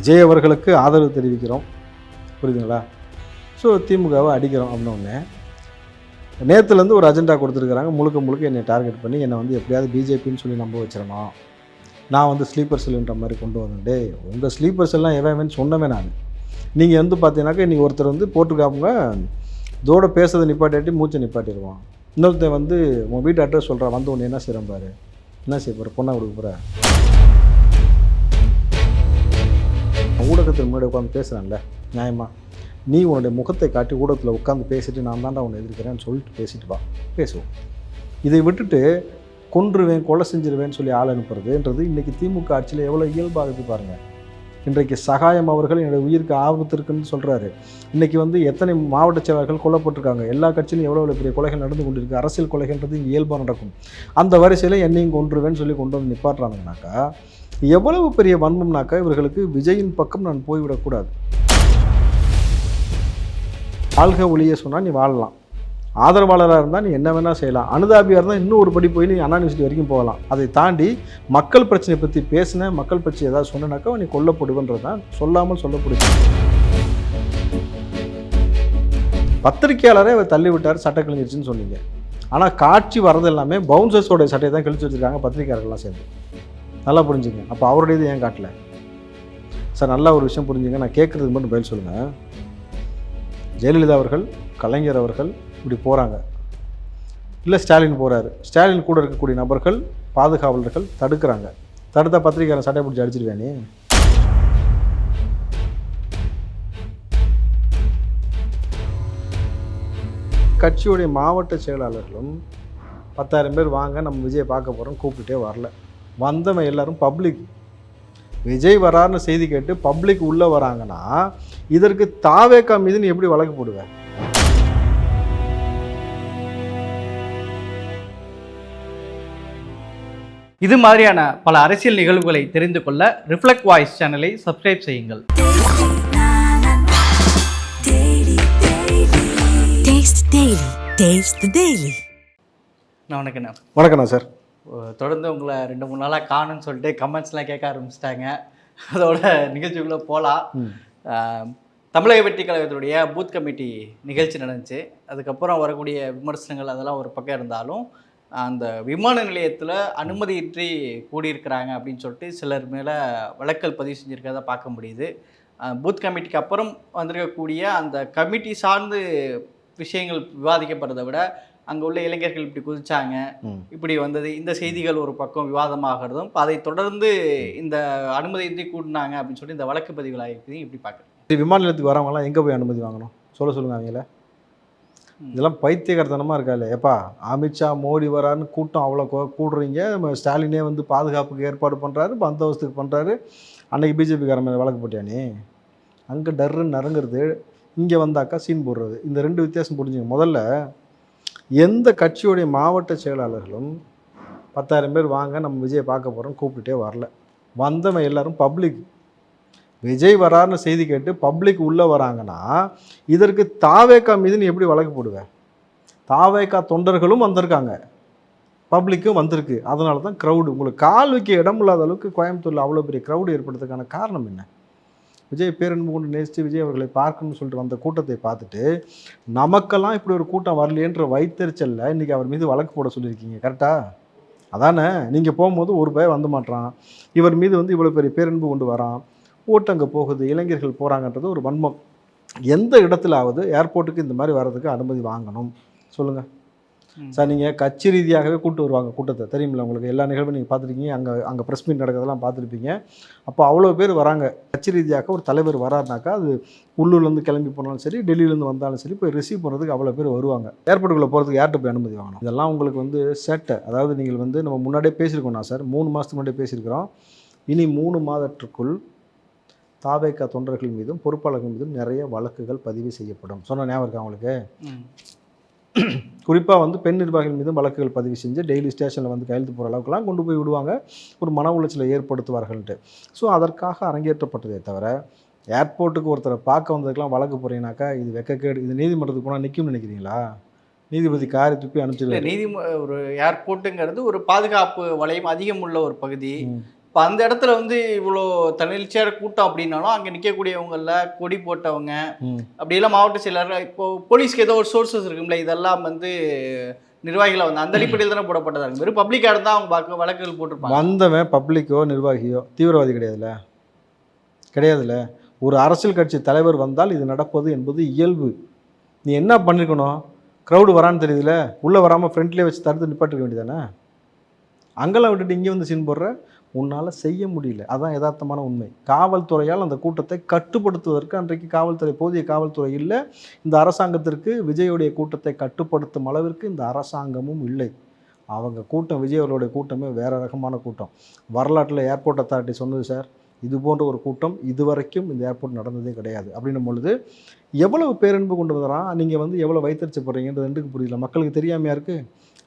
விஜய் அவர்களுக்கு ஆதரவு தெரிவிக்கிறோம். புரியுதுங்களா? ஸோ திமுகவை அடிக்கிறோம் அப்படின்னோடனே நேற்றுலேருந்து ஒரு அஜெண்டா கொடுத்துருக்குறாங்க. முழுக்க முழுக்க என்னை டார்கெட் பண்ணி என்னை வந்து எப்படியாவது பிஜேபின்னு சொல்லி நம்ப வச்சிடணும்? நான் வந்து ஸ்லீப்பர் செல்லுன்ற மாதிரி கொண்டு வந்தேன்டே உங்கள் ஸ்லீப்பர் செல்லாம் எவன் சொன்னவே நான். நீங்கள் வந்து பார்த்தீங்கன்னாக்கா இன்றைக்கி ஒருத்தர் வந்து போட்டிருக்காப்புங்க இதோட பேசுறதை நிப்பாட்டி மூச்சை நிப்பாட்டிடுவான். இன்னொருத்தன் வந்து உன் வீட்டு அட்ரஸ் சொல்கிறான் வந்து உன்னை என்ன செய்கிறேன் பாரு? என்ன செய்ய போகிற பொண்ணை கொடுக்க போகிற ஊடகத்தில் முன்னாடி உட்காந்து பேசுகிறான்ல நியாயமாக நீ உன்னுடைய முகத்தை காட்டி ஊடகத்தில் உட்காந்து பேசிட்டு நான் தான்டா உன்னை எதிர்க்கிறேன்னு சொல்லிட்டு பேசிட்டு வா. பேசுவோம். இதை விட்டுட்டு கொன்றுவேன் கொலை செஞ்சிருவேன்னு சொல்லி ஆள் அனுப்புறதுன்றது இன்றைக்கி திமுக ஆட்சியில் எவ்வளோ இயல்பாகுது பாருங்கள் இன்றைக்கு சகாயம் அவர்கள் என்னுடைய உயிருக்கு ஆபத்து இருக்குன்னு சொல்கிறாரு இன்றைக்கி வந்து எத்தனை மாவட்ட செயலாளர்கள் கொல்லப்பட்டிருக்காங்க எல்லா கட்சியிலும் எவ்வளோ எவ்வளோ பெரிய கொலைகள் நடந்து கொண்டிருக்கு? அரசியல் கொலைகள்ன்றது இங்கே இயல்பாக நடக்கும். அந்த வரிசையில் என்னையும் கொன்றுவேன்னு சொல்லி கொண்டு வந்து நிப்பாட்டுறாங்கனாக்கா எவ்வளவு பெரிய வன்மம்னாக்கா இவர்களுக்கு விஜயின் பக்கம் நான் போய்விடக்கூடாது ஆள்க ஒளிய சொன்னால் நீ வாழலாம். ஆதரவாளராக இருந்தால் நீ என்ன வேணால் செய்யலாம். அனுதாபியாக இருந்தால் இன்னும் ஒரு படி போய் நீ அண்ணா யூனிவர்சிட்டி வரைக்கும் போகலாம். அதை தாண்டி மக்கள் பிரச்சனை பற்றி பேசின மக்கள் பிரச்சனை ஏதாவது சொன்னனாக்கா நீ கொல்லப்படுவன்றது தான் சொல்லாமல் சொல்லப்படுது. பத்திரிக்கையாளரே அவர் தள்ளி விட்டார் சட்டை கிழிஞ்சிருச்சுன்னு சொன்னீங்க. ஆனால் காட்சி வரது எல்லாமே பவுன்சர்ஸோட சட்டையை தான் கிழிச்சு வச்சுருக்காங்க பத்திரிக்கையாளர்கள்லாம் சேர்ந்து. நல்லா புரிஞ்சுங்க. அப்போ அவருடைய இது ஏன் காட்டல? சார் நல்ல ஒரு விஷயம் புரிஞ்சுங்க. நான் கேட்குறதுக்கு மட்டும் பதில் சொல்லுங்கள் ஜெயலலிதா அவர்கள் கலைஞர் அவர்கள் இப்படி போகிறாங்க இல்லை ஸ்டாலின் போகிறாரு ஸ்டாலின் கூட இருக்கக்கூடிய நபர்கள் பாதுகாவலர்கள் தடுக்கிறாங்க. தடுத்த பத்திரிகையாளர் சட்டை பிடிச்சி அடிச்சிருவேனே கட்சியுடைய மாவட்ட செயலாளர்களும் பத்தாயிரம் பேர் வாங்க நம்ம விஜய் பார்க்க போகிறோம் கூப்பிட்டுட்டே வரல. வந்தவன் எல்லாரும் பப்ளிக் விஜய் வராருன்னு செய்தி கேட்டு பப்ளிக் உள்ளே வராங்கன்னா இதற்கு தாவேக்கா மீது நீ எப்படி வழக்கு போடுவ? இது மாதிரியான பல அரசியல் நிகழ்வுகளை தெரிந்து கொள்ள ரிஃப்ளெக்ட் வாய்ஸ் சேனலை சப்ஸ்கிரைப் செய்யுங்கள். நான் என்ன வணக்கண்ணா சார். தொடர்ந்து உங்களை ரெண்டு மூணு நாளாக காணும்னு சொல்லிட்டு கமெண்ட்ஸ்லாம் கேட்க ஆரம்பிச்சிட்டாங்க. அதோட நிகழ்ச்சிக்குள்ளே போகலாம் தமிழக வெற்றி கழகத்துடைய பூத் கமிட்டி நிகழ்ச்சி நடந்துச்சு. அதுக்கப்புறம் வரக்கூடிய விமர்சனங்கள் அதெல்லாம் ஒரு பக்கம் இருந்தாலும் அந்த விமான நிலையத்தில் அனுமதியின்றி கூடியிருக்கிறாங்க அப்படின்னு சொல்லிட்டு சிலர் மேலே வழக்கல் பதிவு செஞ்சுருக்கிறத பார்க்க முடியுது. பூத் கமிட்டிக்கு அப்புறம் வந்திருக்கக்கூடிய அந்த கமிட்டி சார்ந்து விஷயங்கள் விவாதிக்கப்படுறதை விட அங்கே உள்ள இளைஞர்கள் இப்படி குதிச்சாங்க. இப்படி வந்தது. இந்த செய்திகள் ஒரு பக்கம் விவாதமாகிறதும் இப்ப அதை தொடர்ந்து இந்த அனுமதியின்றி கூட்டினாங்க அப்படின்னு சொல்லி இந்த வழக்கு பதிவுகள் ஆகிருக்குது இப்படி பார்க்குறேன் விமான நிலையத்துக்கு வரவங்களாம் எங்கே போய் அனுமதி வாங்கணும்? சொல்ல சொல்லுங்க அவங்கள. இதெல்லாம் பைத்தியகரத்தனமாக இருக்கா இல்லை ஏப்பா அமித்ஷா மோடி வரான்னு கூட்டம் அவ்வளோ கூடுறீங்க. நம்ம ஸ்டாலினே வந்து பாதுகாப்புக்கு ஏற்பாடு பண்ணுறாரு பந்தோபஸ்துக்கு பண்ணுறாரு அன்னைக்கு பிஜேபிக்காரன் மேலே வழக்கு போட்டியா நீ? அங்கே டர்ருன்னு நறுங்கிறது இங்கே வந்தாக்கா சீன் போடுறது. இந்த ரெண்டு வித்தியாசம் புரிஞ்சுங்க. முதல்ல எந்த கட்சியுடைய மாவட்ட செயலாளர்களும் பத்தாயிரம் பேர் வாங்க நம்ம விஜயை பார்க்க போகிறோம் கூப்பிட்டுட்டே வரல. வந்தவன் எல்லாரும் பப்ளிக் விஜய் வராருன்னு செய்தி கேட்டு பப்ளிக் உள்ளே வராங்கன்னா இதற்கு தாவேக்கா மீது நீ எப்படி வழக்கு போடுவேன்? தாவேக்கா தொண்டர்களும் வந்திருக்காங்க. பப்ளிக்கும் வந்திருக்கு. அதனால தான் க்ரௌடு உங்களுக்கு கால் வைக்க இடம் இல்லாத அளவுக்கு கோயம்புத்தூரில் அவ்வளோ பெரிய க்ரௌடு ஏற்படுறதுக்கான காரணம் என்ன? விஜய் பேரன்பு கொண்டு நேசித்து விஜய் அவர்களை பார்க்கணும்னு சொல்லிட்டு வந்த கூட்டத்தை பார்த்துட்டு நமக்கெல்லாம் இப்படி ஒரு கூட்டம் வரலையேன்ற வைத்தறிச்சலில் இன்றைக்கி அவர் மீது வழக்கு போட சொல்லியிருக்கீங்க. கரெக்டாக அதானே நீங்கள் போகும்போது ஒரு பய வந்து மாட்றான் இவர் மீது வந்து இவ்வளோ பெரிய பேரன்பு கொண்டு வரான். ஓட்டு அங்கே போகுது இளைஞர்கள் போகிறாங்கன்றது ஒரு வன்மம். எந்த இடத்துலாவது ஏர்போர்ட்டுக்கு இந்த மாதிரி வர்றதுக்கு அனுமதி வாங்கணும். சொல்லுங்கள் சார் நீங்கள் கட்சி ரீதியாகவே கூட்டு வருவாங்க கூட்டத்தை. தெரியுமில்ல உங்களுக்கு எல்லா நிகழ்வும் நீங்கள் பார்த்துருக்கீங்க அங்கே அங்கே ப்ரெஸ் மீட் நடக்கிறதெல்லாம் பார்த்துருப்பீங்க. அப்போ அவ்வளோ பேர் வராங்க. கட்சி ரீதியாக ஒரு தலைவர் வராருனாக்கா அது உள்ளூர்லேருந்து கிளம்பி போனாலும் சரி டெல்லியிலேருந்து வந்தாலும் சரி போய் ரிசீவ் பண்ணுறதுக்கு அவ்வளோ பேர் வருவாங்க. ஏர்போர்ட்டுக்குள்ளே போகிறதுக்கு யார்கிட்ட போய் அனுமதி வாங்கணும்? இதெல்லாம் உங்களுக்கு வந்து சேட்டை. அதாவது நீங்கள் வந்து நம்ம முன்னாடியே பேசியிருக்கோம்னா சார் மூணு மாதத்துக்கு முன்னாடியே பேசியிருக்கிறோம். இனி மூணு மாதத்திற்குள் தாவேக்கா தொண்டர்கள் மீதும் பொறுப்பாளர்கள் மீதும் நிறைய வழக்குகள் பதிவு செய்யப்படும். சொன்ன ஞாபகம் இருக்கா உங்களுக்கு? ம். குறிப்பாக வந்து பெண் நிர்வாகிகள் மீதும் வழக்குகள் பதிவு செஞ்சு டெய்லி ஸ்டேஷனில் வந்து கையெழுத்து போகிற அளவுக்குலாம் கொண்டு போய் விடுவாங்க. ஒரு மன உளைச்சலை ஏற்படுத்துவார்கள்ட்டு ஸோ அதற்காக அரங்கேற்றப்பட்டதே தவிர ஏர்போர்ட்டுக்கு ஒருத்தரை பார்க்க வந்ததுக்கெல்லாம் வழக்கு போகிறீங்கனாக்கா இது வெக்கக்கேடு இது நீதிமன்றத்துக்கு போனால் நிற்கும்னு நினைக்கிறீங்களா? நீதிபதி காரி துப்பி இல்லை அனுப்பிச்சிடுவாரு நீதி ஒரு ஏர்போர்ட்டுங்கிறது ஒரு பாதுகாப்பு வளையம் அதிகம் உள்ள ஒரு பகுதி. இப்போ அந்த இடத்துல வந்து இவ்வளோ தனிச்சேர கூட்டம் அப்படின்னாலும் அங்கே நிற்கக்கூடியவங்கள கொடி போட்டவங்க. அப்படியெல்லாம் மாவட்ட செயலர் இப்போ போலீஸ்க்கு ஏதோ ஒரு சோர்சஸ் இருக்கும்ல இதெல்லாம் வந்து நிர்வாகிகளை வந்து அந்த அடிப்படையில் தானே போடப்பட்டதா இருக்கு? வெறும் பப்ளிக்காக இருந்தால் அவங்க பார்க்க வழக்குகள் போட்டிருப்பாங்க. வந்தவன் பப்ளிக்கோ நிர்வாகியோ தீவிரவாதி கிடையாதுல்ல? கிடையாதுல்ல? ஒரு அரசியல் கட்சி தலைவர் வந்தால் இது நடப்பது என்பது இயல்பு. நீ என்ன பண்ணிருக்கணும்? க்ரௌடு வரான்னு தெரியுதுல உள்ளே வராமல் ஃப்ரண்ட்லேயே வச்சு தடுத்து நிப்பாட்டிக்க வேண்டியதானே அங்கெல்லாம் விட்டுட்டு இங்கே வந்து சீன் போடுற? உன்னால் செய்ய முடியல. அதான் யதார்த்தமான உண்மை. காவல்துறையால் அந்த கூட்டத்தை கட்டுப்படுத்துவதற்கு அன்றைக்கு காவல்துறை போதிய காவல்துறை இல்லை. இந்த அரசாங்கத்திற்கு விஜயோடைய கூட்டத்தை கட்டுப்படுத்தும் அளவிற்கு இந்த அரசாங்கமும் இல்லை. அவங்க கூட்டம் விஜய் அவர்களுடைய கூட்டமே வேற ரகமான கூட்டம். வரலாற்றில் ஏர்போர்ட் அத்தாரிட்டி சொன்னது சார் இது போன்ற ஒரு கூட்டம் இதுவரைக்கும் இந்த ஏர்போர்ட் நடந்ததே கிடையாது. அப்படின்னும் பொழுது எவ்வளவு பேரன்பு கொண்டு வரான் நீங்கள் வந்து எவ்வளோ வைத்தறிச்சு போடுறீங்கன்றது ரெண்டுக்கு புரியல. மக்களுக்கு தெரியாமையா இருக்கு?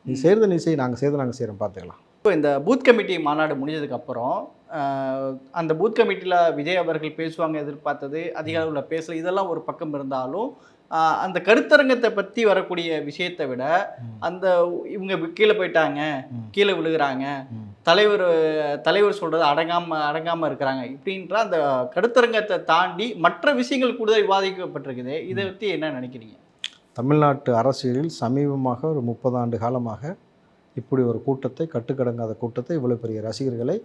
நீ செய்கிறத நீ செய். நாங்கள் செய்கிறத நாங்கள் செய்கிறோம் பார்த்துக்கலாம் இப்போ இந்த பூத் கமிட்டி மாநாடு முடிஞ்சதுக்கு அப்புறம் ஆஹ், அந்த பூத் கமிட்டியில் விஜய் அவர்கள் பேசுவாங்க எதிர்பார்த்தது அதிக அளவில் பேசல இதெல்லாம் ஒரு பக்கம் இருந்தாலும் அந்த கருத்தரங்கத்தை பற்றி வரக்கூடிய விஷயத்தை விட. அந்த இவங்க கீழே போயிட்டாங்க. கீழே விழுகிறாங்க. தலைவர் தலைவர் சொல்றது அடங்காம அடங்காம இருக்கிறாங்க இப்படின்ற அந்த கருத்தரங்கத்தை தாண்டி மற்ற விஷயங்கள் கூடுதல் விவாதிக்கப்பட்டிருக்குது இதை பற்றி என்ன நினைக்கிறீங்க தமிழ்நாட்டு அரசியலில் சமீபமாக ஒரு முப்பது ஆண்டு காலமாக இப்படி ஒரு கூட்டத்தை கட்டுக்கடங்காத கூட்டத்தை இவ்வளோ பெரிய ரசிகர்களை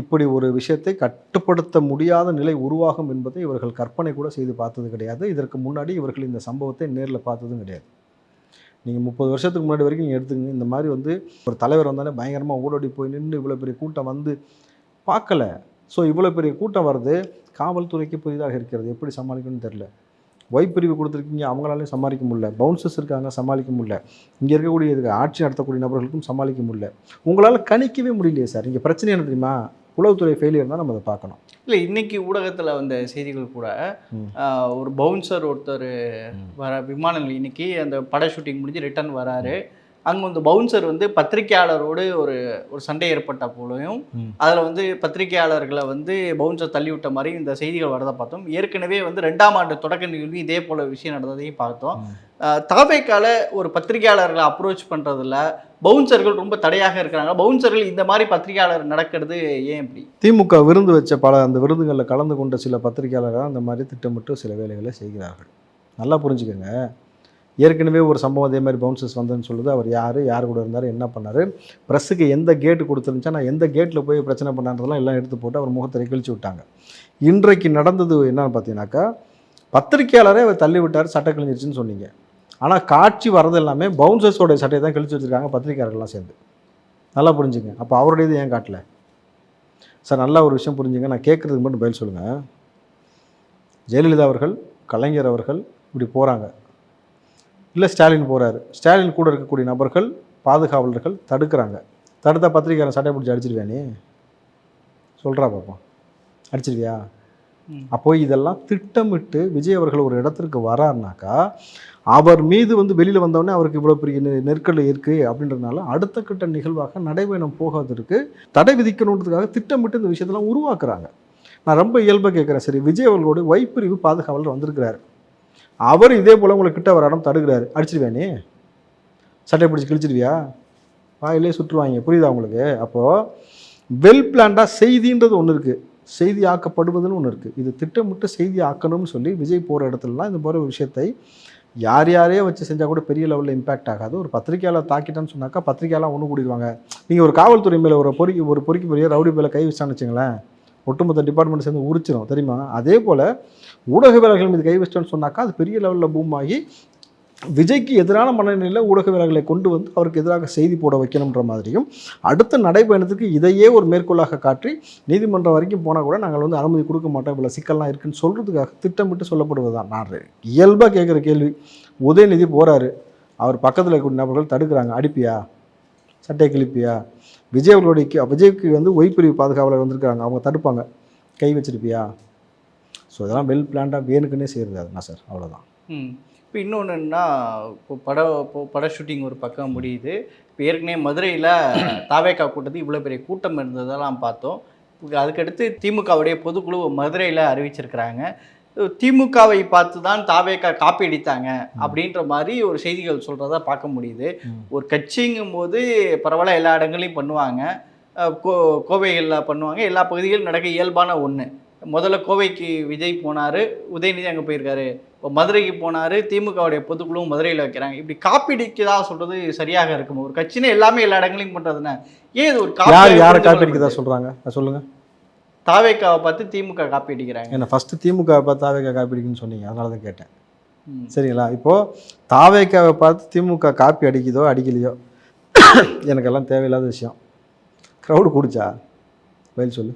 இப்படி ஒரு விஷயத்தை கட்டுப்படுத்த முடியாத நிலை உருவாகும் என்பதை இவர்கள் கற்பனை கூட செய்து பார்த்தது கிடையாது. இதற்கு முன்னாடி இவர்கள் இந்த சம்பவத்தை நேரில் பார்த்ததும் கிடையாது. நீங்கள் முப்பது வருஷத்துக்கு முன்னாடி வரைக்கும் நீங்கள் எடுத்துக்கங்க இந்த மாதிரி வந்து ஒரு தலைவர் வந்தாலே பயங்கரமாக ஓடோடி போய் நின்று இவ்வளோ பெரிய கூட்டம் வந்து பார்க்கல. ஸோ இவ்வளோ பெரிய கூட்டம் வருது காவல்துறைக்கு புதிதாக இருக்கிறது. எப்படி சமாளிக்கணும்னு தெரில ஒய் பிரிவு கொடுத்துருக்கீங்க அவங்களாலையும் சமாளிக்க முடியல. பவுன்சர்ஸ் இருக்காங்க சமாளிக்க முடியல. இங்கே இருக்கக்கூடிய இதுக்கு ஆட்சி நடத்தக்கூடிய நபர்களுக்கும் சமாளிக்க முடியல. உங்களால் கணிக்கவே முடியலையே சார். இங்கே பிரச்சனை என்ன தெரியுமா? உளவுத்துறை ஃபெயிலியர் தான் நம்ம அதை பார்க்கணும். இல்லை இன்னைக்கு ஊடகத்தில் வந்த செய்திகள் கூட ஒரு பவுன்சர் ஒருத்தர் வர விமான நிலையம் இன்னைக்கு அந்த பட ஷூட்டிங் முடிஞ்சு ரிட்டர்ன் வராரு. அங்கே வந்து பவுன்சர் வந்து பத்திரிக்கையாளரோடு ஒரு ஒரு சண்டை ஏற்பட்ட போலையும். அதில் வந்து பத்திரிக்கையாளர்களை வந்து பவுன்சர் தள்ளி விட்ட மாதிரி இந்த செய்திகள் வரதை பார்த்தோம். ஏற்கனவே வந்து ரெண்டாம் ஆண்டு தொடக்க நிகழ்வு இதே போல விஷயம் நடந்ததையும் பார்த்தோம். ம். தாபேக்கால ஒரு பத்திரிக்கையாளர்களை அப்ரோச் பண்ணுறதுல பவுன்சர்கள் ரொம்ப தடையாக இருக்கிறாங்க. பவுன்சர்கள் இந்த மாதிரி பத்திரிக்கையாளர் நடக்கிறது ஏன் இப்படி? திமுக விருந்து வச்ச பல அந்த விருந்துகளில் கலந்து கொண்ட சில பத்திரிகையாளர்கள் அந்த மாதிரி திட்டமிட்டு சில வேலைகளை செய்கிறார்கள். நல்லா புரிஞ்சுக்கோங்க. ஏற்கனவே ஒரு சம்பவம் அதே மாதிரி பவுன்சஸ் வந்ததுன்னு சொல்லுது. அவர் யார் யார் கூட இருந்தார் என்ன பண்ணார்? ப்ரெஸ்ஸுக்கு எந்த கேட்டு கொடுத்துருந்துச்சா? நான் எந்த கேட்டில் போய் பிரச்சனை பண்ணான்றதெல்லாம் எல்லாம் எடுத்து போட்டு அவர் முகத்தை கிழிச்சு விட்டாங்க. இன்றைக்கு நடந்தது என்னன்னு பார்த்தீங்கன்னாக்கா பத்திரிக்கையாளரே அவர் தள்ளி விட்டார் சட்டை கிழிஞ்சிருச்சுன்னு சொன்னீங்க. ஆனால் காட்சி வரது எல்லாமே பவுன்சர்ஸோட சட்டையை தான் கிழிச்சு வச்சுருக்காங்க பத்திரிகையாளர்கள்லாம் சேர்ந்து. நல்லா புரிஞ்சுங்க. அப்போ அவருடையது ஏன் காட்டல? சார் நல்லா ஒரு விஷயம் புரிஞ்சுங்க. நான் கேட்குறதுக்கு மட்டும் பதில் சொல்லுங்கள் ஜெயலலிதா அவர்கள் கலைஞர் அவர்கள் இப்படி போகிறாங்க இல்லை ஸ்டாலின் போகிறாரு ஸ்டாலின் கூட இருக்கக்கூடிய நபர்கள் பாதுகாவலர்கள் தடுக்கிறாங்க. தடுத்தா பத்திரிக்கையாளர் சட்டை பிடிச்சி அடிச்சிருவியா நீ? சொல்கிறா பார்ப்போம் அடிச்சிருவியா. அப்போ இதெல்லாம் திட்டமிட்டு விஜய் அவர்கள் ஒரு இடத்திற்கு வராருனாக்கா அவர் மீது வந்து வெளியில் வந்தவொடனே அவருக்கு இவ்வளோ பெரிய நெருக்கடி இருக்குது அப்படின்றதுனால அடுத்த கட்ட நிகழ்வாக நடைபயணம் போகாதற்கு தடை விதிக்கணுன்றதுக்காக திட்டமிட்டு இந்த விஷயத்தெல்லாம் உருவாக்குறாங்க. நான் ரொம்ப இயல்பாக கேட்குறேன். சரி விஜய் அவர்களோட வைப்பிரிவு பாதுகாவலர் வந்திருக்கிறாரு. அவர் இதே போல் உங்களை கிட்ட வர இடம் தடுக்கிறாரு. அடிச்சிருவியா நீ? சட்டை பிடிச்சி கிழிச்சிருவியா? வாயிலே சுற்றுவாங்க. புரியுதா உங்களுக்கு? அப்போது வெல் பிளான்டாக செய்தின்றது ஒன்று இருக்குது செய்தி ஆக்கப்படுவதுன்னு ஒன்று இருக்குது இது திட்டமிட்டு செய்தி ஆக்கணும்னு சொல்லி விஜய் போகிற இடத்துலலாம் இந்த மாதிரி ஒரு விஷயத்தை யார் யாரையே வச்சு செஞ்சால் கூட பெரிய லெவலில் இம்பாக்ட் ஆகாது. ஒரு பத்திரிக்கையால் தாக்கிட்டேன்னு சொன்னாக்கா பத்திரிக்கையாளர் ஒன்று கூடிடுவாங்க. நீங்கள் ஒரு காவல்துறை மேலே ஒரு பொறுக்கி ஒரு பொறுக்கி பெரிய ரவுடி மேலே கை வச்சான்னு வச்சுங்களேன் ஒட்டுமொத்த டிபார்ட்மெண்ட் சேர்ந்து உரிச்சிடும் தெரியுமா? அதே போல் ஊடகவியலாளர்கள் மீது கை வச்சிட்டோன்னு சொன்னாக்கா அது பெரிய லெவலில் பூம் ஆகி விஜய்க்கு எதிரான மனநிலையில் ஊடகவியலாளர்களை கொண்டு வந்து அவருக்கு எதிராக செய்தி போட வைக்கணுன்ற மாதிரியும் அடுத்த நடைபயணத்துக்கு இதையே ஒரு மேற்கோளாக காட்டி நீதிமன்றம் வரைக்கும் போனால் கூட நாங்கள் வந்து அனுமதி கொடுக்க மாட்டோம் இவ்வளோ சிக்கல்லாம் இருக்குன்னு சொல்கிறதுக்காக திட்டமிட்டு சொல்லப்படுவதுதான். நான் இயல்பாக கேட்குற கேள்வி உதயநிதி போகிறாரு அவர் பக்கத்தில் இருக்கக்கூடிய நபர்கள் தடுக்கிறாங்க அடிப்பியா? சட்டை கிழிப்பியா? விஜய் அவர்களுடைய விஜய்க்கு வந்து ஒய்பிரிவு பாதுகாவலர் வந்திருக்காங்க அவங்க தடுப்பாங்க கை வச்சிருப்பியா? ஸோ இதெல்லாம் வெல் பிளான்டாக வேணுக்குன்னே செய்கிறது அதுனா சார் அவ்வளோதான் இப்போ இன்னொன்று என்னன்னா இப்போ படம் இப்போ பட ஷூட்டிங் ஒரு பக்கம் முடியுது. இப்போ ஏற்கனவே மதுரையில் தாவேக்கா கூட்டத்துக்கு இவ்வளோ பெரிய கூட்டம் இருந்ததெல்லாம் பார்த்தோம். அதுக்கடுத்து திமுகவுடைய பொதுக்குழு மதுரையில் அறிவிச்சிருக்கிறாங்க. திமுகவை பார்த்து தான் தாவேக்கா காப்பி அடித்தாங்க அப்படின்ற மாதிரி ஒரு செய்திகள் சொல்கிறத பார்க்க முடியுது. ஒரு கட்சிங்கும் போது பரவாயில்ல எல்லா இடங்களையும் பண்ணுவாங்க. கோ கோவைகளில் பண்ணுவாங்க. எல்லா பகுதிகளும் நடக்க இயல்பான ஒன்று முதல்ல கோவைக்கு விஜய் போனார் உதயநிதி அங்கே போயிருக்காரு. இப்போ மதுரைக்கு போனார் திமுகவுடைய பொதுக்குழுவும் மதுரையில் வைக்கிறாங்க. இப்படி காப்பீடிக்கதா சொல்கிறது சரியாக இருக்கும்? ஒரு கட்சினே எல்லாமே எல்லா இடங்களையும் பண்ணுறதுன்னா ஏன் இது ஒரு யார் காப்பி யாரை காப்பி அடிக்கிறதா சொல்கிறாங்க சொல்லுங்கள் தாவேக்காவை பார்த்து திமுக காப்பி அடிக்கிறாங்க ஏன்னா ஃபஸ்ட்டு திமுக பார்த்து தாவேக்கா காப்பி அடிக்குன்னு சொன்னீங்க. அதனால தான் கேட்டேன். சரிங்களா? இப்போது தாவேக்காவை பார்த்து திமுக காப்பி அடிக்குதோ அடிக்கலையோ? எனக்கெல்லாம் தேவையில்லாத விஷயம். க்ரௌடு கூடிச்சா? பதில் சொல்லு.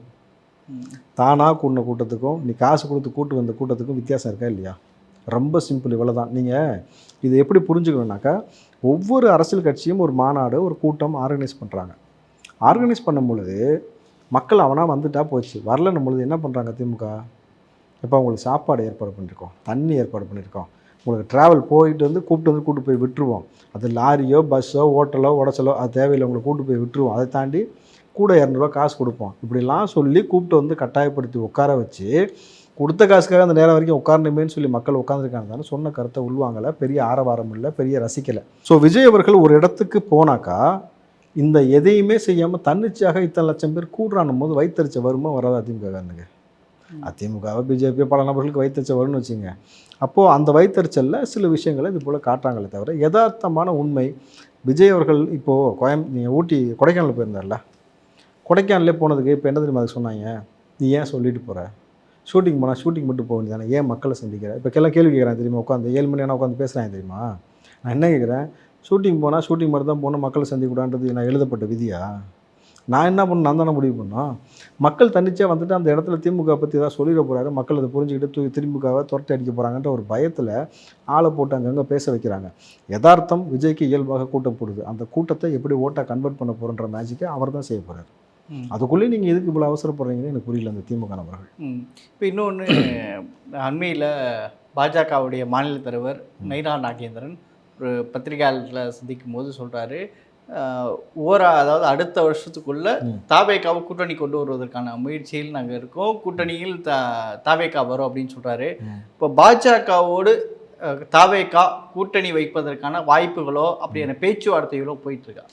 தானாக கூடின கூட்டத்துக்கும் நீ காசு கொடுத்து கூட்டு வந்த கூட்டத்துக்கும் வித்தியாசம் இருக்கா இல்லையா? ரொம்ப சிம்பிள் இவ்வளோ தான் நீங்கள் இது எப்படி புரிஞ்சுக்கணுன்னாக்கா ஒவ்வொரு அரசியல் கட்சியும் ஒரு மாநாடு ஒரு கூட்டம் ஆர்கனைஸ் பண்ணுறாங்க ஆர்கனைஸ் பண்ணும் பொழுது மக்கள் அவனாக வந்துட்டா போச்சு. வரலன்னும் பொழுது என்ன பண்ணுறாங்க திமுக? இப்போ உங்களுக்கு சாப்பாடு ஏற்பாடு பண்ணியிருக்கோம் தண்ணி ஏற்பாடு பண்ணியிருக்கோம் உங்களுக்கு ட்ராவல் போயிட்டு வந்து கூப்பிட்டு வந்து கூட்டு போய் விட்டுருவோம். அது லாரியோ பஸ்ஸோ ஹோட்டலோ உடச்சலோ அது தேவையில்லை உங்களை கூட்டு போய் விட்டுருவோம். அதை தாண்டி கூட இரநூறுவா காசு கொடுப்போம். இப்படிலாம் சொல்லி கூப்பிட்டு வந்து கட்டாயப்படுத்தி உட்கார வச்சு கொடுத்த காசுக்காக அந்த நேரம் வரைக்கும் உட்காரணுமேன்னு சொல்லி மக்கள் உட்காந்துருக்காங்க தானே சொன்ன கருத்தை உள்வாங்கலை. பெரிய ஆரவாரம் இல்லை பெரிய ரசிக்கலை. ஸோ விஜய் அவர்கள் ஒரு இடத்துக்கு போனாக்கா இந்த எதையுமே செய்யாமல் தன்னிச்சையாக இத்தனை லட்சம் பேர் கூடுறானும் போது வைத்தறிச்ச வருமா வராது அதிமுககாரனுக்கு அதிமுகவை பிஜேபி பல நபர்களுக்கு வைத்தறிச்ச வரும்னு வச்சுங்க. அப்போது அந்த வைத்தறிச்சலில் சில விஷயங்களை இது போல் காட்டுறாங்களே தவிர யதார்த்தமான உண்மை விஜய் அவர்கள் இப்போது கோயம் ஊட்டி கொடைக்கானல் போயிருந்தார்ல? கொடைக்கானலே போனதுக்கு இப்போ என்ன தெரியுமா அதுக்கு சொன்னாங்க? நீ ஏன் சொல்லிட்டு போகிற ஷூட்டிங் போனால் ஷூட்டிங் மட்டும் போக வேண்டியதானே ஏன் மக்களை சந்திக்கிற? இப்போ எல்லாம் கேள்வி கேட்குறேன் தெரியுமா? உட்காந்து ஏழு மணி நேரம் உட்காந்து பேசுகிறாங்க தெரியுமா? நான் என்ன கேட்குறேன் ஷூட்டிங் போனால் ஷூட்டிங் மட்டும் தான் போகணும் மக்களை சந்திக்கூடான்றது நான் எழுதப்பட்ட விதியா? நான் என்ன பண்ண நான் தானே முடிவு பண்ணோம் மக்கள் தன்னிச்சையாக வந்துட்டு அந்த இடத்துல திமுக பற்றி ஏதாவது சொல்லிட போகிறாரு மக்கள் அதை புரிஞ்சுக்கிட்டு தூக்கி திமுகவை துரட்டி அடிக்க போகிறாங்கன்ற ஒரு பயத்தில் ஆளை போட்டு அங்கங்கே பேச வைக்கிறாங்க. யதார்த்தம் விஜய்க்கு இயல்பாக கூட்டம் போடுது. அந்த கூட்டத்தை எப்படி ஓட்டாக கன்வெர்ட் பண்ண போகிறன்ற மேஜிக்கை அவர் தான் செய்ய போகிறார் அதுக்குள்ளேயே நீங்கள் எதுக்கு இவ்வளோ அவசரப்படுறீங்கன்னு எனக்கு புரியல அந்த திமுக நபர்கள். இப்போ இன்னொன்று அண்மையில் பாஜகவுடைய மாநில தலைவர் நைனா நாகேந்திரன் ஒரு பத்திரிகையாளர்களை சந்திக்கும் போது சொல்கிறாரு ஓரா அதாவது அடுத்த வருஷத்துக்குள்ள தாவேக்காவை கூட்டணி கொண்டு வருவதற்கான முயற்சியில் நாங்கள் இருக்கோம். கூட்டணியில் தா தாவேக்கா வரும் அப்படின்னு சொல்கிறாரு இப்போ பாஜகவோடு தாவேக்கா கூட்டணி வைப்பதற்கான வாய்ப்புகளோ அப்படியான பேச்சுவார்த்தைகளோ போயிட்டுருக்கா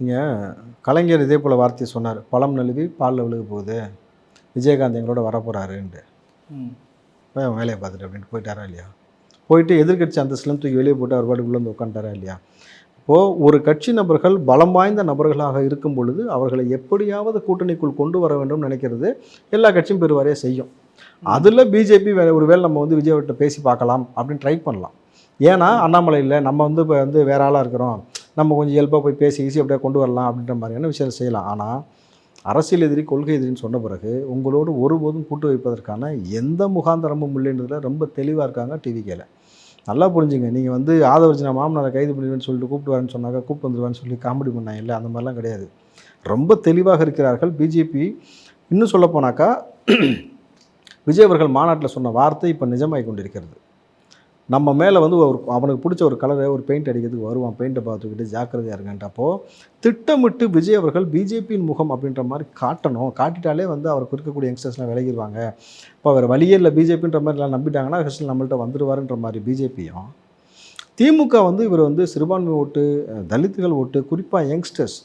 நீங்கள் கலைஞர் இதே போல் வார்த்தையை சொன்னார். பழம் நழுவி பாலில் விழுக போகுது. விஜயகாந்த் எங்களோட வரப்போகிறாருன்ட்டு அவன் வேலையை பார்த்துட்டு அப்படின்ட்டு போயிட்டாரா இல்லையா? போயிட்டு எதிர்க்கட்சி அந்தஸ்துலாம் தூக்கி வெளியே போட்டு அவர் பாட்டுக்குள்ளே வந்து உட்காந்துட்டாரா இல்லையா? இப்போது ஒரு கட்சி நபர்கள் பலம் வாய்ந்த நபர்களாக இருக்கும் பொழுது அவர்களை எப்படியாவது கூட்டணிக்குள் கொண்டு வர வேண்டும் நினைக்கிறது எல்லா கட்சியும் பெருவாரியாக செய்யும். அதில் பிஜேபி வேற ஒரு வேளை நம்ம வந்து விஜய்கிட்ட பேசி பார்க்கலாம் அப்படின்னு ட்ரை பண்ணலாம். ஏன்னா அண்ணாமலை இல்லை நம்ம வந்து இப்போ வந்து வேற ஆளாக இருக்கிறோம். நம்ம கொஞ்சம் இயல்பாக போய் பேசி ஈஸி அப்படியே கொண்டு வரலாம் அப்படின்ற மாதிரியான விஷயத்தை செய்யலாம். ஆனால் அரசியல் எதிரி கொள்கை எதிரின்னு சொன்ன பிறகு உங்களோடு ஒருபோதும் கூட்டு வைப்பதற்கான எந்த முகாந்தரமும் இல்லைன்றதில் ரொம்ப தெளிவாக இருக்காங்க டிவிக்கேல நல்லா புரிஞ்சுங்க. நீங்கள் வந்து ஆதவர்ஜினா மாமனாரை கைது பண்ணிடுவேன்னு சொல்லிட்டு கூப்பிட்டு வரேன்னு சொன்னாங்க கூப்பிட்டு வந்துடுவேன்னு சொல்லி காமெடி பண்ணாங்க. இல்லை அந்த மாதிரிலாம் கிடையாது. ரொம்ப தெளிவாக இருக்கிறார்கள் பிஜேபி இன்னும் சொல்லப்போனாக்கா விஜய் அவர்கள் மாநாட்டில் சொன்ன வார்த்தை இப்போ நிஜமாகி கொண்டிருக்கிறது. நம்ம மேலே வந்து ஒரு அவனுக்கு பிடிச்ச ஒரு கலரை ஒரு பெயிண்ட் அடிக்கிறதுக்கு வருவான். பெயிண்ட்டை பார்த்துக்கிட்டு ஜாக்கிரதையாக இருங்கன்றப்போ திட்டமிட்டு விஜய் அவர்கள் பிஜேபியின் முகம் அப்படின்ற மாதிரி காட்டணும். காட்டிட்டாலே வந்து அவருக்கு இருக்கக்கூடிய யங்ஸ்டர்ஸ்லாம் விலகிடுவாங்க இப்போ அவர் வழியே இல்லை. பிஜேபின்ற மாதிரி எல்லாம் நம்பிட்டாங்கன்னா கிருஷ்ணன் நம்மள்ட்ட வந்துடுவாருன்ற மாதிரி பிஜேபியும். திமுக வந்து இவர் வந்து சிறுபான்மை ஓட்டு தலித்துகள் ஓட்டு குறிப்பாக யங்ஸ்டர்ஸ்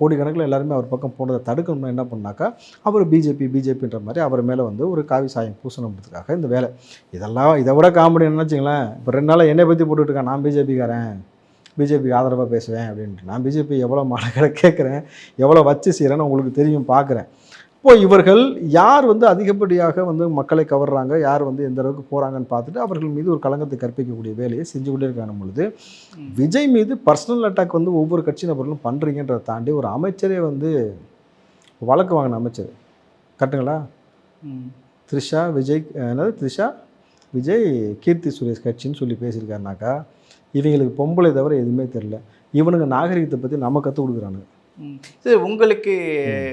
கோடிக்கணக்கில் எல்லாருமே அவர் பக்கம் போனதை தடுக்கணும்னா என்ன பண்ணாக்கா அவர் பிஜேபி பிஜேபின்ற மாதிரி அவர் மேலே வந்து ஒரு காவி சாயம் பூசணுன்றதுக்காக இந்த வேலை. இதெல்லாம் இதை விட காமெடி என்ன வச்சுங்களேன் இப்போ ரெண்டு நாளாக என்னை பற்றி போட்டுட்டு இருக்கான். நான் பிஜேபிக்காரன் பிஜேபிக்கு ஆதரவாக பேசுவேன் அப்படின்ட்டு. நான் பிஜேபி எவ்வளோ மாணவர்களை கேட்குறேன் எவ்வளோ வச்சு செய்கிறேன்னு உங்களுக்கு தெரியும் பார்க்குறேன். இப்போ இவர்கள் யார் வந்து அதிகப்படியாக வந்து மக்களை கவர்றாங்க? யார் வந்து எந்த அளவுக்கு போகிறாங்கன்னு பார்த்துட்டு அவர்கள் மீது ஒரு களங்கத்தை கற்பிக்கக்கூடிய வேலையை செஞ்சு கொண்டே இருக்காங்க பொழுது விஜய் மீது பர்சனல் அட்டாக் வந்து ஒவ்வொரு கட்சி நபர்களும் பண்ணுறீங்கன்றதை தாண்டி ஒரு அமைச்சரே வந்து வழக்கு வாங்கின அமைச்சர். கட்டுங்களா ம். த்ரிஷா விஜய் என்னது? த்ரிஷா விஜய் கீர்த்தி சுரேஷ் கட்சின்னு சொல்லி பேசியிருக்காருனாக்கா இவங்களுக்கு பொம்பளை தவிர எதுவுமே தெரில இவனுங்க நாகரிகத்தை பற்றி நம்ம கற்றுக் கொடுக்குறானுங்க. சரி உங்களுக்கு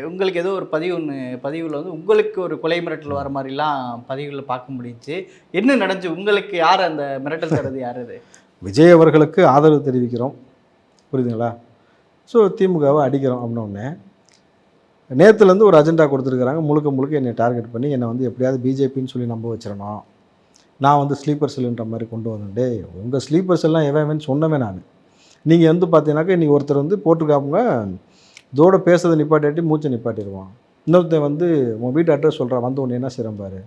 உங்களுக்கு ஏதோ ஒரு பதிவு ஒன்று பதிவில் வந்து உங்களுக்கு ஒரு கொலை மிரட்டல் வர மாதிரிலாம் பதிவுகளில் பார்க்க முடிஞ்சுச்சு. என்ன நடந்துச்சு? உங்களுக்கு யார் அந்த மிரட்டல் தரது? யார் அது? விஜய் அவர்களுக்கு ஆதரவு தெரிவிக்கிறோம். புரியுதுங்களா? ஸோ திமுகவை அடிக்கிறோம் அப்படின்னோடனே நேற்றுலேருந்து ஒரு அஜெண்டா கொடுத்துருக்குறாங்க. முழுக்க முழுக்க என்னை டார்கெட் பண்ணி என்னை வந்து எப்படியாவது பிஜேபின்னு சொல்லி நம்ப வச்சிடணும். நான் வந்து ஸ்லீப்பர் செல்லுன்ற மாதிரி கொண்டு வந்தேன் டேய் உங்கள் ஸ்லீப்பர் செல்லாம் எவன் சொன்னவே நான். நீங்கள் வந்து பார்த்தீங்கன்னாக்கா இன்றைக்கி ஒருத்தர் வந்து போட்டிருக்காப்புங்க இதோட பேசுறதை நிப்பாட்டிட்டு மூச்சை நிப்பாட்டிடுவான். இன்னொருத்தன் வந்து உன் வீட்டு அட்ரஸ் சொல்கிறான் வந்து உன்னை என்ன செய்கிறேன் பாரு?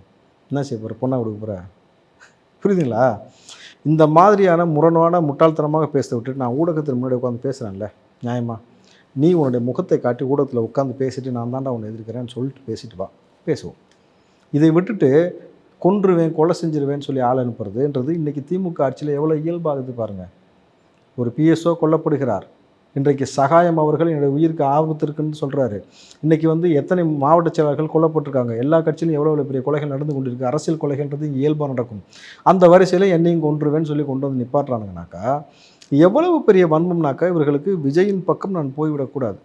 என்ன செய்ய போகிற பொண்ணை கொடுக்க போகிற புரியுதுங்களா? இந்த மாதிரியான முரணான முட்டாள்தனமாக பேச விட்டுட்டு நான் ஊடகத்தின் முன்னாடி உட்காந்து பேசுகிறேன்ல நியாயமா? நீ உன்னுடைய முகத்தை காட்டி ஊடகத்தில் உட்காந்து பேசிட்டு நான் தாண்டா உன்னை எதிர்க்கிறேன்னு சொல்லிட்டு பேசிட்டு வா. பேசுவோம். இதை விட்டுட்டு கொன்றுவேன் கொலை செஞ்சிருவேன்னு சொல்லி ஆள் அனுப்புறதுன்றது இன்றைக்கி திமுக ஆட்சியில் எவ்வளோ இயல்பாகுது பாருங்கள் ஒரு பிஎஸ்ஓ கொல்லப்படுகிறார். இன்றைக்கு சகாயம் அவர்கள் என்னுடைய உயிருக்கு ஆபத்து இருக்குன்னு சொல்கிறாரு இன்றைக்கி வந்து எத்தனை மாவட்ட செயலாளர்கள் கொல்லப்பட்டிருக்காங்க? எல்லா கட்சியிலும் எவ்வளோ எவ்வளோ பெரிய கொலைகள் நடந்து கொண்டிருக்கு? அரசியல் கொலைகள்ன்றது இயல்பாக நடக்கும். அந்த வரிசையில் என்னையும் கொன்றுவேன்னு சொல்லி கொண்டு வந்து நிப்பாட்டுறானுங்கனாக்கா எவ்வளவு பெரிய வன்மம்னாக்கா இவர்களுக்கு விஜயின் பக்கம் நான் போய்விடக்கூடாது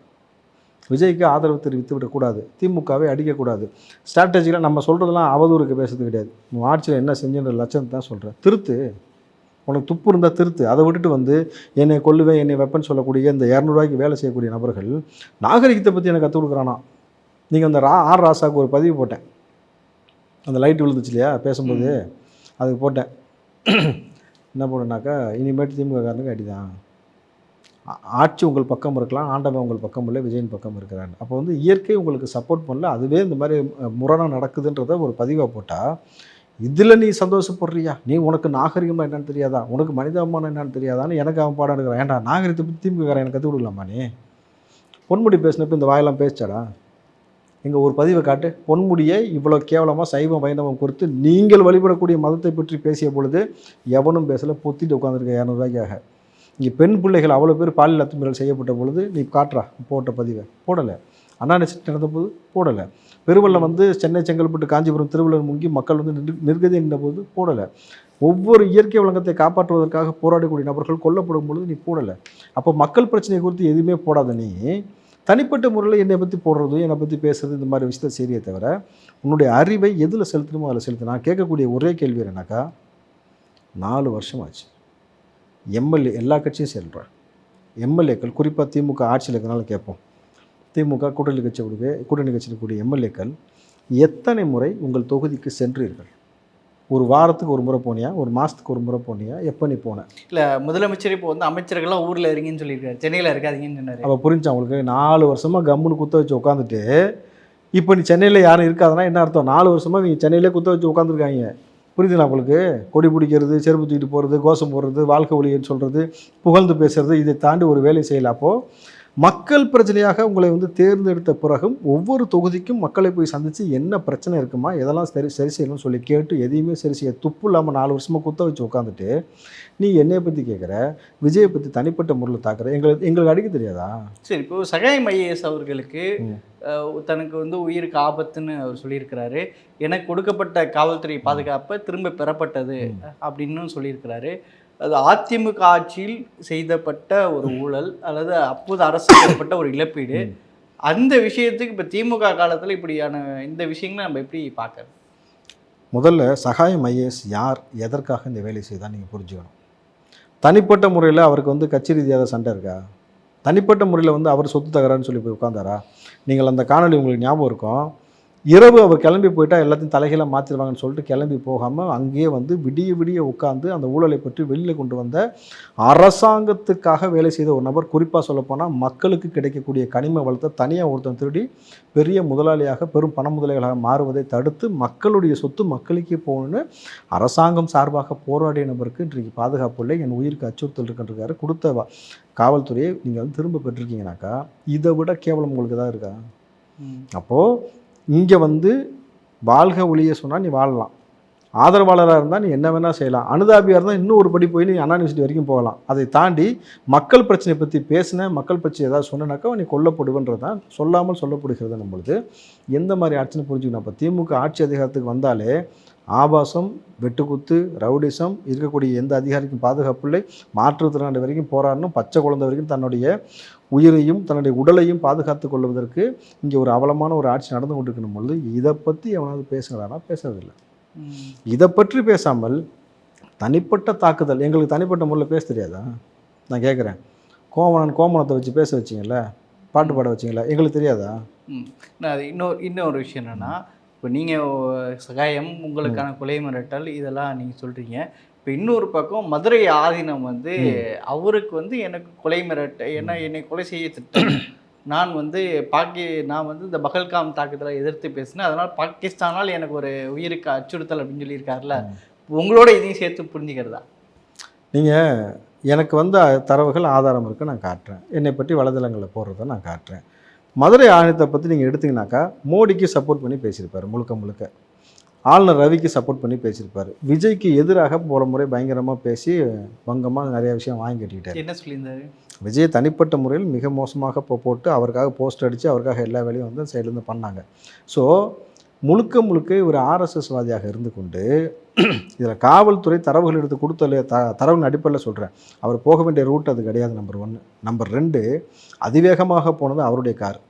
விஜய்க்கு ஆதரவு தெரிவித்து விடக்கூடாது திமுகவை அடிக்கக்கூடாது ஸ்ட்ராட்டஜியில் நம்ம சொல்கிறதெல்லாம் அவதூறுக்கு பேசுறது கிடையாது. ஆட்சியில் என்ன செஞ்சுன்ற லட்சம் தான் சொல்கிறேன் திருத்து. உனக்கு துப்பு இருந்தால் திருத்து. அதை விட்டுட்டு வந்து என்னை கொல்லுவேன் என்னை வெப்பன் சொல்லக்கூடிய இந்த இரநூறுவாய்க்கு வேலை செய்யக்கூடிய நபர்கள் நாகரிகத்தை பற்றி எனக்கு கற்றுக் கொடுக்குறானா? நீங்கள் அந்த ரா ஆர் ராசாவுக்கு ஒரு பதிவு போட்டேன். அந்த லைட் விழுந்துச்சு இல்லையா? பேசும்போது அதுக்கு போட்டேன். என்ன போட்டேன்னாக்கா இனிமேட்டு திமுக காரனுக்கு அடிதான். ஆட்சி உங்கள் பக்கம் இருக்கலாம் ஆண்டவன் உங்கள் பக்கம் இல்லை விஜயின் பக்கம் இருக்கிறான். அப்போ வந்து இயற்கை உங்களுக்கு சப்போர்ட் பண்ணல அதுவே இந்த மாதிரி முரணாக நடக்குதுன்றத ஒரு பதிவாக போட்டால் இதில் நீ சந்தோஷப்படுறியா? நீ உனக்கு நாகரிகமாக என்னன்னு தெரியாதா? உனக்கு மனிதாபிமானம் என்னன்னு தெரியாதான்னு எனக்கு அவன் பாடம் எடுக்கிறான். ஏன்டா நாகரிகத்தை பற்றி திமுககாரன் எனக்கு கற்றுக் கொடுக்கலாமா நீ? பொன்முடி பேசினப்ப இந்த வாயெல்லாம் பேசிச்சாடா? இங்கே ஒரு பதிவை காட்டு. பொன்முடியை இவ்வளோ கேவலமாக சைவம் வைணவம் குறித்து நீங்கள் வழிபடக்கூடிய மதத்தை பற்றி பேசிய பொழுது எவனும் பேசலை பொத்திட்டு உட்காந்துருக்க இரநூறுவாய்க்காக இங்கே பெண் பிள்ளைகள் அவ்வளோ பேர் பாலியல் அத்துமீறல் செய்யப்பட்ட பொழுது நீ காட்டுறா போட்ட பதிவை. போடலை. அண்ணா யூனிவர்சிட்டி நடந்தபோது போடலை. பெருவெள்ளம் வந்து சென்னை செங்கல்பட்டு காஞ்சிபுரம் திருவள்ளூர் முங்கி மக்கள் வந்து நிர்கதி நின்றபோது போடலை. ஒவ்வொரு இயற்கை வளங்கத்தை காப்பாற்றுவதற்காக போராடக்கூடிய நபர்கள் கொல்லப்படும் பொழுது நீ போடலை. அப்போ மக்கள் பிரச்சனை குறித்து எதுவுமே போடாத நீ. தனிப்பட்ட முறையில் என்னை பற்றி போடுறது என்னை பற்றி பேசுறது இந்த மாதிரி விஷயத்த சரியே தவிர உன்னுடைய அறிவை எதில் செலுத்தணுமோ அதில் செலுத்து. நான் கேட்கக்கூடிய ஒரே கேள்வி என்னன்னாக்கா நாலு வருஷம் ஆச்சு எம்எல்ஏ எல்லா கட்சியும் செல்கிறேன் எம்எல்ஏக்கள் குறிப்பாக திமுக ஆட்சியில் இருக்கிறனால கேட்போம். திமுக கூட்டணி கட்சி கொடுக்க கூட்டணி கட்சியில் கூடிய எம்எல்ஏக்கள் எத்தனை முறை உங்கள் தொகுதிக்கு சென்றீர்கள்? ஒரு வாரத்துக்கு ஒரு முறை போனியா? ஒரு மாதத்துக்கு ஒரு முறை போனியா? எப்போ நீ போன? இல்லை முதலமைச்சர் இப்போ வந்து அமைச்சர்கள்லாம் ஊரில் இருங்கன்னு சொல்லியிருக்காரு. சென்னையில் இருக்காதீங்கன்னு சொன்னார். அப்போ புரிஞ்சு அவங்களுக்கு நாலு வருஷமாக கம்முன்னு குத்த வச்சு உட்காந்துட்டு இப்போ நீ சென்னையில் யாரும் இருக்காதுன்னா என்ன அர்த்தம்? நாலு வருஷமாக நீ சென்னையிலே குத்த வச்சு உட்காந்துருக்காங்க. புரியுதுங்களா உங்களுக்கு? கொடி பிடிக்கிறது செருப்பு தூக்கிட்டு போகிறது கோஷம் போடுறது வாழ்க்கை ஒளியன்னு சொல்கிறது புகழ்ந்து பேசுறது இதை தாண்டி ஒரு வேலை செய்யல அப்போது மக்கள் பிரச்சனையாக உங்களை வந்து தேர்ந்தெடுத்த பிறகும் ஒவ்வொரு தொகுதிக்கும் மக்களை போய் சந்தித்து என்ன பிரச்சனை இருக்குமா எதெல்லாம் சரி சரி செய்யணும்னு சொல்லி கேட்டு எதையுமே சரி செய்ய துப்பு இல்லாமல் நாலு வருஷமாக குத்த வச்சு உட்காந்துட்டு நீ என்னைய பற்றி கேட்குற விஜயை பற்றி தனிப்பட்ட முறையில் தாக்குற எங்களுக்கு எங்களுக்கு அடிக்க தெரியாதா? சரி இப்போ சகாயம் ஐஏஎஸ் அவர்களுக்கு தனக்கு வந்து உயிருக்கு ஆபத்துன்னு அவர் சொல்லியிருக்கிறாரு. எனக்கு கொடுக்கப்பட்ட காவல்துறை பாதுகாப்பை திரும்ப பெறப்பட்டது அப்படின்னு சொல்லியிருக்கிறாரு. அது அதிமுக ஆட்சியில் செய்தப்பட்ட ஒரு ஊழல் அல்லது அப்போது அரசு செய்யப்பட்ட ஒரு இழப்பீடு. அந்த விஷயத்துக்கு இப்போ திமுக காலத்தில் இப்படியான இந்த விஷயங்களை நம்ம எப்படி பார்க்கறது? முதல்ல சகாயம் ஐஏஎஸ் யார் எதற்காக இந்த வேலை செய்தால் நீங்கள் புரிஞ்சுக்கணும். தனிப்பட்ட முறையில் அவருக்கு வந்து கட்சி ரீதியாக சண்டை இருக்கா? தனிப்பட்ட முறையில் வந்து அவர் சொத்து தகராறுன்னு சொல்லி போய் உட்காந்தாரா நீங்கள் அந்த காணொளி உங்களுக்கு ஞாபகம் இருக்கும் இரவு அவர் கிளம்பி போயிட்டா எல்லாத்தையும் தலைகீழாக மாற்றிடுவாங்கன்னு சொல்லிட்டு கிளம்பி போகாமல் அங்கேயே வந்து விடிய விடிய உட்காந்து அந்த ஊழலை பற்றி வெளியில் கொண்டு வந்த அரசாங்கத்துக்காக வேலை செய்த ஒரு நபர் குறிப்பாக சொல்லப்போனால் மக்களுக்கு கிடைக்கக்கூடிய கனிம வளத்தை தனியாக ஒருத்தன் திருடி பெரிய முதலாளியாக பெரும் பண முதலாளிகளாக மாறுவதை தடுத்து மக்களுடைய சொத்து மக்களுக்கே போகணும்னு அரசாங்கம் சார்பாக போராடிய நபருக்கு இன்றைக்கு பாதுகாப்பு இல்லை. என் உயிருக்கு அச்சுறுத்தல் இருக்குன்றிருக்காரு. கொடுத்த காவல்துறையை நீங்கள் வந்து திரும்ப பெற்றிருக்கீங்கனாக்கா இதை விட கேவலம் உங்களுக்கு தான் இருக்கா? அப்போது இங்கே வந்து வாழ்க ஒளிய சொன்னால் நீ வாழலாம். ஆதரவாளராக இருந்தால் நீ என்ன வேணால் செய்யலாம். அனுதாபியாக இருந்தால் இன்னும் ஒரு படி போய் நீ அண்ணா யூனிவர்சிட்டி வரைக்கும் போகலாம். அதை தாண்டி மக்கள் பிரச்சனை பற்றி பேசின மக்கள் பிரச்சனை ஏதாவது சொன்னனாக்கா நீ கொல்லப்படுவன்றது தான் சொல்லாமல் சொல்லப்படுகிறது நம்மளுது எந்த மாதிரி ஆட்சின்னு புரிஞ்சுக்கணும். அப்போ திமுக ஆட்சி அதிகாரத்துக்கு வந்தாலே ஆபாசம் வெட்டுக்குத்து ரவுடிசம் இருக்கக்கூடிய எந்த அதிகாரிக்கும் பாதுகாப்பு இல்லை. மாற்றுத்திறனாளி வரைக்கும் போராடணும். பச்சை குழந்தை வரைக்கும் தன்னுடைய உயிரையும் தன்னுடைய உடலையும் பாதுகாத்து கொள்வதற்கு இங்கே ஒரு அவலமான ஒரு ஆட்சி நடந்து கொண்டிருக்கணும் பொழுது இதை பற்றி எவனாவது பேசுகிறானா? பேசுறதில்லை. இதை பற்றி பேசாமல் தனிப்பட்ட தாக்குதல் எங்களுக்கு தனிப்பட்ட முறையில் பேச தெரியாதா? நான் கேட்குறேன். கோமணன் கோமணத்தை வச்சு பேச வச்சிங்கல்ல பாட்டு பாட வச்சிங்களா? எங்களுக்கு தெரியாதா? நான் அது இன்னொரு இன்னொரு விஷயம் என்னென்னா இப்போ நீங்கள் சகாயம் உங்களுக்கான கொலை மிரட்டல் இதெல்லாம் நீங்கள் சொல்கிறீங்க இப்போ இன்னொரு பக்கம் மதுரை ஆதீனம் வந்து அவருக்கு வந்து எனக்கு கொலை மிரட்ட என்ன என்னை கொலை செய்ய திட்டம். நான் வந்து பாக்கி நான் வந்து இந்த பகல்காம் தாக்குதலை எதிர்த்து பேசினேன். அதனால் பாகிஸ்தானால் எனக்கு ஒரு உயிருக்கு அச்சுறுத்தல் அப்படின்னு சொல்லியிருக்காருல உங்களோட இதையும் சேர்த்து புரிஞ்சுக்கிறதா? நீங்கள் எனக்கு வந்து தரவுகள் ஆதாரம் இருக்குது நான் காட்டுறேன். என்னை பற்றி வலைதளங்களில் போடுறத நான் காட்டுறேன். மதுரை ஆணையத்தை பற்றி நீங்கள் எடுத்தீங்கன்னாக்கா மோடிக்கு சப்போர்ட் பண்ணி பேசியிருப்பார் முழுக்க முழுக்க. ஆளுநர் ரவிக்கு சப்போர்ட் பண்ணி பேசியிருப்பார். விஜய்க்கு எதிராக போன முறை பயங்கரமாக பேசி பங்கமாக நிறைய விஷயம் வாங்கி கட்டிக்கிட்டார் என்ன சொல்லியிருந்தாரு? விஜய் தனிப்பட்ட முறையில் மிக மோசமாக போட்டு அவருக்காக போஸ்ட் அடித்து அவருக்காக எல்லா வேலையும் வந்து சைட்லேருந்து பண்ணாங்க. ஸோ முழுக்க முழுக்க இவர் ஆர்எஸ்எஸ் வாதியாக இருந்து கொண்டு இதில் காவல்துறை தரவுகள் எடுத்து கொடுத்தல த தரவின் அடிப்படையில் சொல்கிறேன் அவர் போக வேண்டிய ரூட் அது கிடையாது நம்பர் ஒன்று நம்பர் ரெண்டு அதிவேகமாக போனது அவருடைய கார்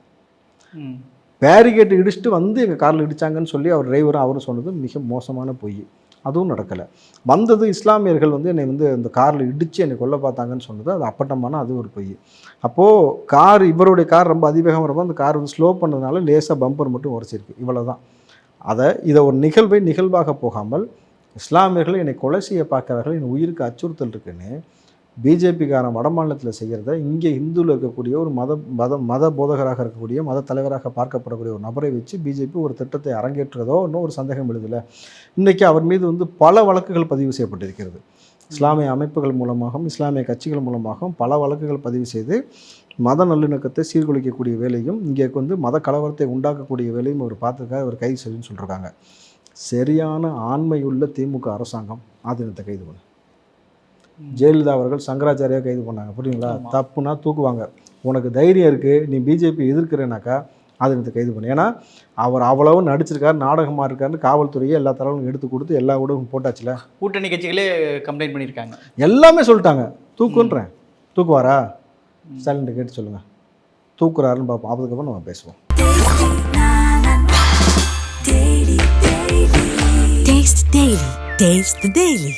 பேரிகேட் இடிச்சுட்டு வந்து எங்கள் காரில் இடிச்சாங்கன்னு சொல்லி அவர் டிரைவரும் அவரும் சொன்னது மிக மோசமான பொய். அதுவும் நடக்கலை. வந்தது இஸ்லாமியர்கள் வந்து என்னை வந்து அந்த காரில் இடித்து என்னை கொல்ல பார்த்தாங்கன்னு சொன்னது. அது அப்பட்டமான அது ஒரு பொய். அப்போது கார் இவருடைய கார் ரொம்ப அதிவேகம் வரப்போ அந்த கார் வந்து ஸ்லோ பண்ணதுனால லேசாக பம்பர் மட்டும் உரைச்சிருக்கு இவ்வளோ தான் அதை இதை ஒரு நிகழ்வை நிகழ்வாக போகாமல் இஸ்லாமியர்கள் என்னை கொலை செய்ய பார்க்குறார்கள் என் உயிருக்கு அச்சுறுத்தல் இருக்குன்னு பிஜேபிக்காரன் வட மாநிலத்தில் செய்கிறத இங்கே இந்துவில் இருக்கக்கூடிய ஒரு மத மத மத போதகராக இருக்கக்கூடிய மத தலைவராக பார்க்கப்படக்கூடிய ஒரு நபரை வச்சு பிஜேபி ஒரு திட்டத்தை அரங்கேற்றுறதோ இன்னும் ஒரு சந்தேகம் எழுதலை. இன்றைக்கி அவர் மீது வந்து பல வழக்குகள் பதிவு செய்யப்பட்டிருக்கிறது. இஸ்லாமிய அமைப்புகள் மூலமாகவும் இஸ்லாமிய கட்சிகள் மூலமாகவும் பல வழக்குகள் பதிவு செய்து மத நல்லிணக்கத்தை சீர்குலைக்கக்கூடிய வேலையும் இங்கே வந்து மத கலவரத்தை உண்டாக்கக்கூடிய வேலையும் அவர் பார்த்துருக்காரு அவர் கைது செய்யுன்னு சொல்கிறாங்க சரியான ஆண்மையுள்ள திமுக அரசாங்கம் ஆதீனத்தை கைது பண்ணு. ஜெயலலிதா அவர்கள் சங்கராச்சாரியா கைது பண்ணாங்க. புரியுங்களா. தப்புனா தூக்குவாங்க. உனக்கு தைரியம் இருக்குது நீ பிஜேபி எதிர்க்கிறேனாக்கா ஆதீனத்தை கைது பண்ணு. ஏன்னா அவர் அவ்வளவு நடிச்சிருக்காரு நாடகமாக இருக்காருன்னு காவல்துறையே எல்லா தரவும் எடுத்து கொடுத்து எல்லா ஊடகம் போட்டாச்சுல. கூட்டணி கட்சிகளே கம்ப்ளைண்ட் பண்ணியிருக்காங்க. எல்லாமே சொல்லிட்டாங்க. தூக்குன்றேன். தூக்குவாரா? ஸ்டாலின் கேட்டு சொல்லுங்கள் தூக்குறாருன்னு பார்ப்போம் அதுக்கப்புறம் நம்ம பேசுவோம். Taste the Daily. Taste the Daily.